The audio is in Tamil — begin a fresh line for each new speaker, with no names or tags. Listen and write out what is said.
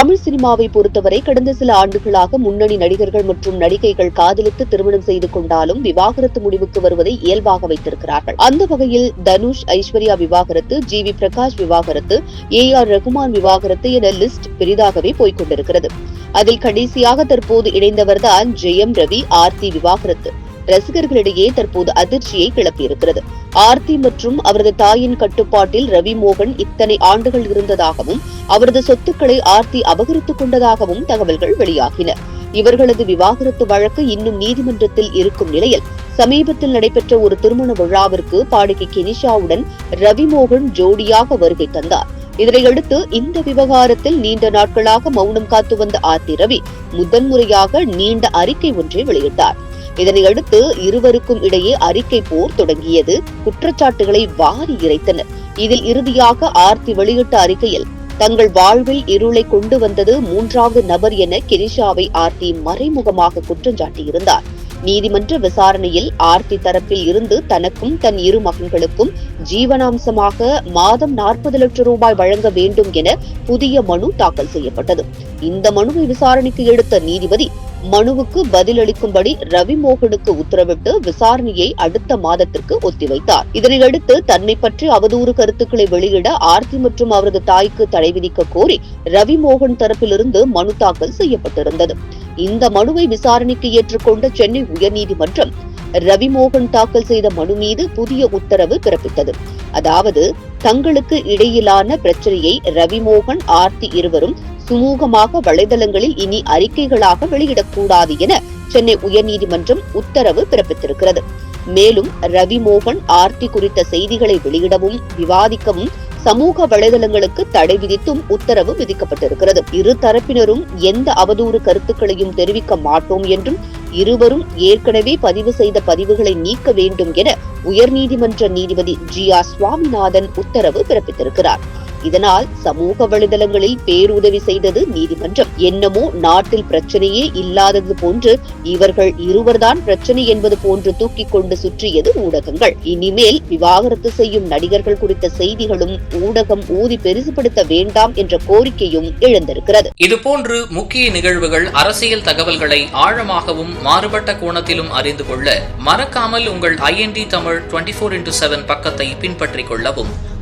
தமிழ் சினிமாவை பொறுத்தவரை கடந்த சில ஆண்டுகளாக முன்னணி நடிகர்கள் மற்றும் நடிகைகள் காதலித்து திருமணம் செய்து கொண்டாலும் விவாகரத்து முடிவுக்கு வருவதை இயல்பாக வைத்திருக்கிறார்கள். அந்த வகையில் தனுஷ் ஐஸ்வர்யா விவாகரத்து ஜி வி பிரகாஷ் விவாகரத்து ஏ ஆர் ரகுமான் விவாகரத்து என லிஸ்ட் பெரிதாகவே போய்க் கொண்டிருக்கிறது. அதில் கடைசியாக தற்போது இணைந்தவர்தான் ஜெயம் ரவி ஆர்த்தி விவாகரத்து. ரசிகர்களிடையே தற்போது அதிர்ச்சியை கிளப்பியிருக்கிறது. ஆர்த்தி மற்றும் அவரது தாயின் கட்டுப்பாட்டில் ரவி மோகன் இத்தனை ஆண்டுகள் இருந்ததாகவும் அவரது சொத்துக்களை ஆர்த்தி அபகரித்துக் கொண்டதாகவும் தகவல்கள் வெளியாகின. இவர்களது விவாகரத்து வழக்கு இன்னும் நீதிமன்றத்தில் இருக்கும் நிலையில் சமீபத்தில் நடைபெற்ற ஒரு திருமண விழாவிற்கு பாடகி கெனிஷாவுடன் ரவி மோகன் ஜோடியாக வருகை தந்தார். இதனையடுத்து இந்த விவகாரத்தில் நீண்ட நாட்களாக மௌனம் காத்து வந்த ஆர்த்தி ரவி முதன்முறையாக நீண்ட அறிக்கை ஒன்றை வெளியிட்டார். இதனையடுத்து இருவருக்கும் இடையே அறிக்கை போர் தொடங்கியது. குற்றச்சாட்டுகளை வாரி இறைத்தனர். இதில் இறுதியாக ஆர்த்தி வெளியிட்ட அறிக்கையில் தங்கள் வாழ்வில் இருளை கொண்டு வந்தது மூன்றாவது நபர் என கெனிஷாவை ஆர்த்தி மறைமுகமாக குற்றஞ்சாட்டியிருந்தார் நீதிமன்ற விசாரணையில் ஆர்த்தி தரப்பில் இருந்து தனக்கும் தன் இரு மகன்களுக்கும் ஜீவனாம்சமாக மாதம் நாற்பது லட்சம் ரூபாய் வழங்க வேண்டும் என புதிய மனு தாக்கல் செய்யப்பட்டது. இந்த மனுவை விசாரணைக்கு எடுத்த நீதிபதி மனுவுக்கு பதிலளிக்கும்படி ரவிமோகனுக்கு உத்தரவிட்டு விசாரணையை அடுத்த மாதத்திற்கு ஒத்திவைத்தார். இதனையடுத்து தன்னை பற்றி அவதூறு கருத்துக்களை வெளியிட ஆர்த்தி மற்றும் அவரது தாய்க்கு தடை விதிக்க கோரி ரவிமோகன் தரப்பிலிருந்து மனு தாக்கல் செய்யப்பட்டிருந்தது. இந்த மனுவை விசாரணைக்கு ஏற்றுக்கொண்ட சென்னை உயர்நீதிமன்றம் ரவி மோகன் தாக்கல் செய்த மனு மீது புதிய உத்தரவு பிறப்பித்தது. அதாவது தங்களுக்கு இடையிலான பிரச்சனையை ரவிமோகன் ஆர்த்தி இருவரும் சுமூகமாக வலைதளங்களில் இனி அறிக்கைகளாக வெளியிடக்கூடாது என சென்னை உயர்நீதிமன்றம் உத்தரவு பிறப்பித்திருக்கிறது. மேலும் ரவி மோகன் ஆர்த்தி குறித்த செய்திகளை வெளியிடவும் விவாதிக்கவும் சமூக வலைதளங்களுக்கு தடை விதித்தும் உத்தரவு விதிக்கப்பட்டிருக்கிறது. இரு தரப்பினரும் எந்த அவதூறு கருத்துக்களையும் தெரிவிக்க மாட்டோம் என்றும் இருவரும் ஏற்கனவே பதிவு செய்த பதிவுகளை நீக்க வேண்டும் என உயர்நீதிமன்ற நீதிபதி ஜி ஆர் சுவாமிநாதன் உத்தரவு பிறப்பித்திருக்கிறார். இதனால் சமூக வலைதளங்களில் பேருதவி செய்தது நீதிமன்றம். என்னமோ நாட்டில் பிரச்சனையே இல்லாதது போன்று இவர்கள் இருவர்தான் பிரச்சனை என்பது போன்று தூக்கிக் கொண்டு சுற்றியது ஊடகங்கள். இனிமேல் விவாகரத்து செய்யும் நடிகர்கள் குறித்த செய்திகளும் ஊடகம் ஊதி பெரிசுபடுத்த வேண்டாம் என்ற கோரிக்கையும் எழுந்திருக்கிறது.
இதுபோன்று முக்கிய நிகழ்வுகள் அரசியல் தகவல்களை ஆழமாகவும் மாறுபட்ட கோணத்திலும் அறிந்து கொள்ள மறக்காமல் உங்கள் IND Tamil twenty four into seven பக்கத்தை பின்பற்றிக் கொள்ளவும்.